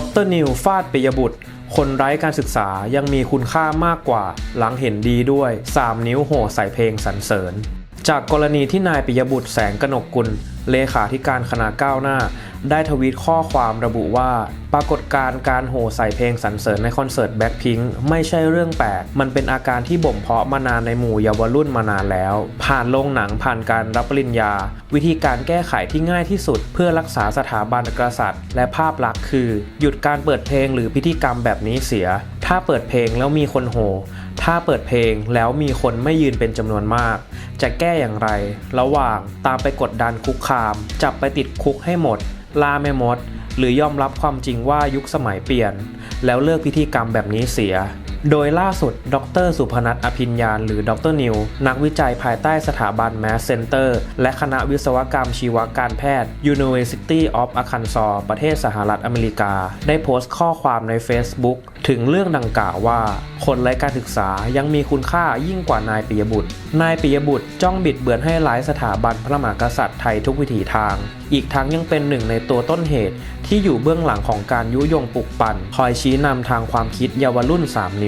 ดรนิวฟาดปิยบุตร คนไร้การศึกษายังมีคุณค่ามากกว่า หลังเห็นดีด้วย 3 นิ้วโห่ใส่เพลงสรรเสริญ จากกรณีที่นายปิยบุตรแสงกนกกุล เลขาธิการคณะก้าวหน้า ได้ทวีตข้อความระบุว่า ปรากฏการณ์การโห่ใส่เพลงสรรเสริญในคอนเสิร์ตแบ็คพิงค์ไม่ใช่เรื่องแปลก มันเป็นอาการที่บ่มเพาะมานานในหมู่เยาวรุ่นมานานแล้ว ผ่านโรงหนังผ่านการรับปริญญา วิธีการแก้ไขที่ง่ายที่สุด เพื่อรักษาสถาบันกษัตริย์ และภาพลักษณ์คือ หยุดการเปิดเพลงหรือพิธีกรรมแบบนี้เสีย ถ้าเปิดเพลงแล้วมีคนโห่ถ้าเปิดเพลงแล้วมีคนไม่ยืนเป็นจำนวนมาก จะแก้อย่างไร ระหว่างตามไปกดดันคุกคามจับไปติดคุกให้หมดล่าไม่หมด หรือยอมรับความจริงว่ายุคสมัยเปลี่ยน แล้วเลิกพิธีกรรมแบบนี้เสีย โดยล่าสุด ดร สุพนัทอภิญญาหรือดรนิว นักวิจัยภายใต้สถาบันแมสเซนเตอร์ และคณะวิศวกรรมชีวการแพทย์ University of Arkansas ประเทศสหรัฐอเมริกา ได้โพสต์ข้อความใน Facebook ถึงเรื่องดังกล่าวว่า คนไร้การศึกษายังมีคุณค่ายิ่งกว่านายปิยบุตร นายปิยบุตรจ้องบิดเบือนให้ร้ายสถาบันพระมหากษัตริย์ไทยทุกวิถีทาง อีกทั้งยังเป็นหนึ่งในตัวต้นเหตุ ที่อยู่เบื้องหลังของการยุยงปลุกปั่นคอยชี้นำทางความคิดเยาวรุ่น 3 นิ้ว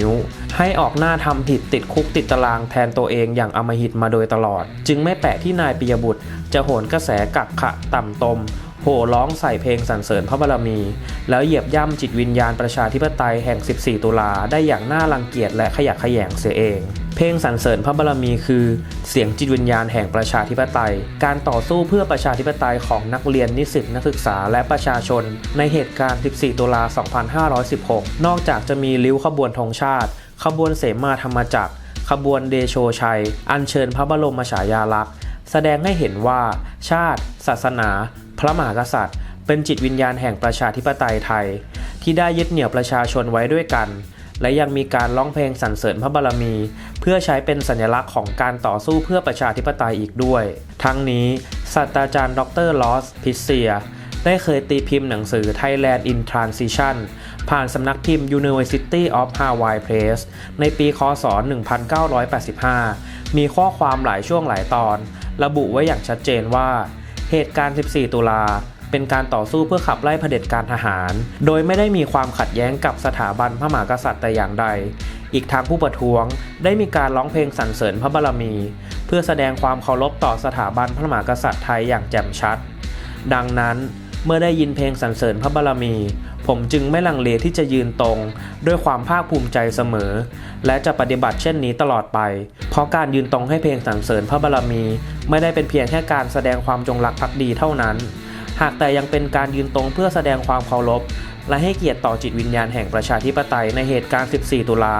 ให้ออกหน้าทำผิดติดคุกติดตารางแทนตัวเองอย่างอมหิตมาโดยตลอด จึงไม่แปลกที่นายปิยบุตรจะโหนกระแสกักขะต่ำตม โห่ร้องใส่เพลงสรรเสริญพระบารมี แล้วเหยียบย่ำจิตวิญญาณประชาธิปไตยแห่ง 14 ตุลาได้อย่างน่ารังเกียจและขยะแขยงเสียเอง เพลงสรรเสริญพระบารมีคือ เสียงจิตวิญญาณแห่งประชาธิปไตย การต่อสู้เพื่อประชาธิปไตยของนักเรียนนิสิตนักศึกษาและประชาชน ในเหตุการณ์ 14 ตุลา 2516 นอกจากจะมีริ้วขบวนธงชาติ ขบวนเสมาธรรมจักร ขบวนเดโชชัย อัญเชิญพระบรมฉายาลักษณ์แสดงให้เห็นว่าชาติ ศาสนา พระมหากษัตริย์ เป็นจิตวิญญาณแห่งประชาธิปไตยไทย ที่ได้ยึดเหนี่ยวประชาชนไว้ด้วยกัน และยังมีการร้องเพลงสรรเสริญพระบารมี เพื่อใช้เป็นสัญลักษณ์ของการต่อสู้เพื่อประชาธิปไตยอีกด้วย ทั้งนี้ศาสตราจารย์ ดรลอส พิเซียได้เคยตีพิมพ์หนังสือ Thailand in Transition ผ่านสำนักพิมพ์ University of Hawaii Press ในปี คศ 1985 มีข้อความหลายช่วงหลายตอน ระบุไว้อย่างชัดเจนว่า เหตุการณ์ 14 ตุลาเป็นการต่อสู้เพื่อขับไล่เผด็จการทหาร โดยไม่ได้มีความขัดแย้งกับสถาบันพระมหากษัตริย์แต่อย่างใด อีกทางผู้ประท้วงได้มีการร้องเพลงสรรเสริญพระบารมี เพื่อแสดงความเคารพต่อสถาบันพระมหากษัตริย์ไทยอย่างแจ่มชัด ดังนั้น เมื่อได้ยินเพลงสรรเสริญพระบารมี ผมจึงไม่ลังเลที่จะยืนตรง ด้วยความภาคภูมิใจเสมอ และจะปฏิบัติเช่นนี้ตลอดไป เพราะการยืนตรงให้เพลงสรรเสริญพระบารมี ไม่ได้เป็นเพียงแค่การแสดงความจงรักภักดีเท่านั้น หากแต่ยังเป็นการยืนตรงเพื่อแสดงความเคารพและให้เกียรติต่อจิตวิญญาณแห่งประชาธิปไตยในเหตุการณ์ 14 ตุลา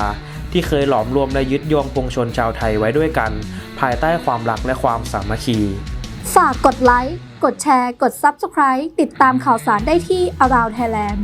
ที่เคยหลอมรวมและยึดโยงปวงชนชาวไทยไว้ด้วยกัน ภายใต้ความรักและความสามัคคี ฝากกดไลค์ กดแชร์ กด Subscribe ติดตามข่าวสารได้ที่ Around Thailand